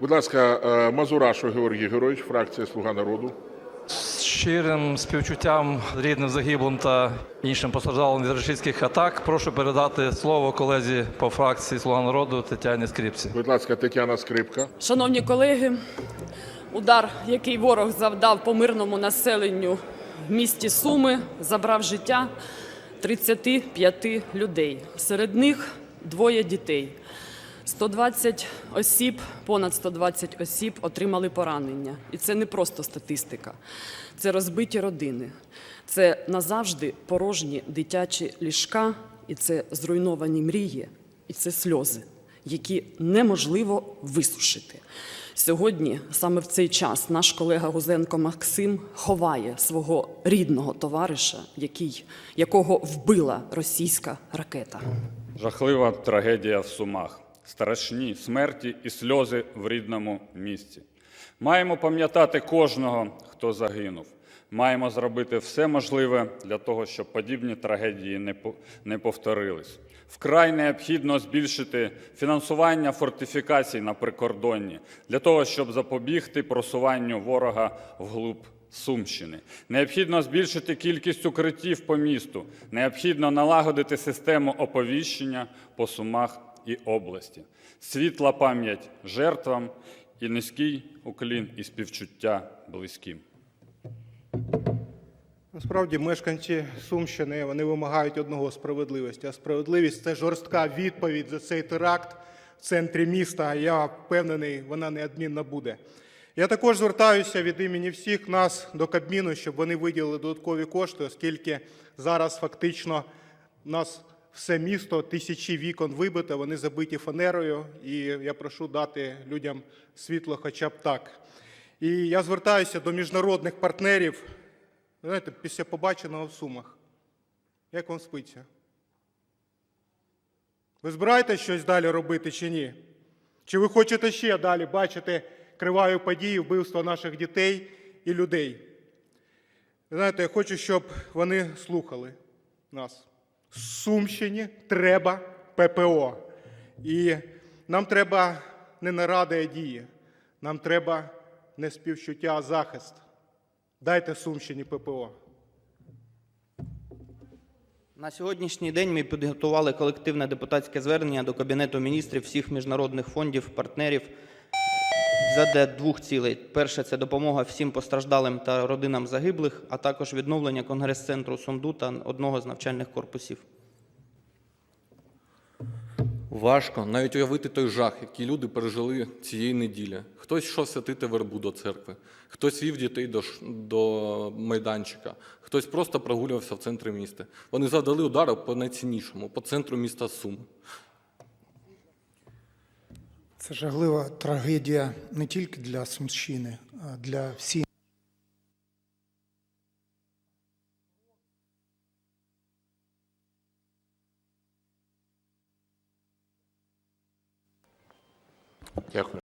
Будь ласка, е, Мазурашу Георгій Георгійович, фракція Слуга народу. З щирим співчуттям рідним загиблим та іншим постраждалим від російських атак прошу передати слово колезі по фракції Слуга народу Тетяні Скрипці. Будь ласка, Тетяна Скрипка. Шановні колеги, удар, який ворог завдав по мирному населенню в місті Суми, забрав життя 35 людей. Серед них двоє дітей. 120 осіб, понад 120 осіб отримали поранення. І це не просто статистика, це розбиті родини, це назавжди порожні дитячі ліжка, і це зруйновані мрії, і це сльози, які неможливо висушити. Сьогодні, саме в цей час, наш колега Гузенко Максим ховає свого рідного товариша, який, якого вбила російська ракета. Жахлива трагедія в Сумах, страшні смерті і сльози в рідному місті. Маємо пам'ятати кожного, хто загинув. Маємо зробити все можливе для того, щоб подібні трагедії не повторились. Вкрай необхідно збільшити фінансування фортифікацій на прикордонні для того, щоб запобігти просуванню ворога вглуб Сумщини. Необхідно збільшити кількість укриттів по місту. Необхідно налагодити систему оповіщення по сумах і області. Світла пам'ять жертвам і низький уклін і співчуття близьким. Насправді мешканці Сумщини вони вимагають одного справедливості. А справедливість це жорстка відповідь за цей теракт в центрі міста. Я впевнений, вона неодмінно буде. Я також звертаюся від імені всіх нас до Кабміну, щоб вони виділили додаткові кошти, оскільки зараз фактично нас все місто, тисячі вікон вибито, вони забиті фанерою, і я прошу дати людям світло хоча б так. І я звертаюся до міжнародних партнерів. Знаєте, після побаченого в Сумах. Як вам спиться? Ви збираєтесь щось далі робити чи ні? Чи ви хочете ще далі бачити криваві події, вбивства наших дітей і людей? Знаєте, я хочу, щоб вони слухали нас. Сумщині треба ППО. І нам треба не наради, а дії. Нам треба не співчуття, а захист. Дайте Сумщині ППО. На сьогоднішній день ми підготували колективне депутатське звернення до Кабінету міністрів всіх міжнародних фондів, партнерів задля двох цілей. Перше це допомога всім постраждалим та родинам загиблих, а також відновлення конгрес-центру Сунду та одного з навчальних корпусів. Важко навіть уявити той жах, який люди пережили цієї неділі. Хтось йшов святити вербу до церкви, хтось вів дітей до, до майданчика, хтось просто прогулювався в центрі міста. Вони завдали удару по найціннішому, по центру міста Суми. Це жахлива трагедія не тільки для Сумщини, а для всіх. Дякую.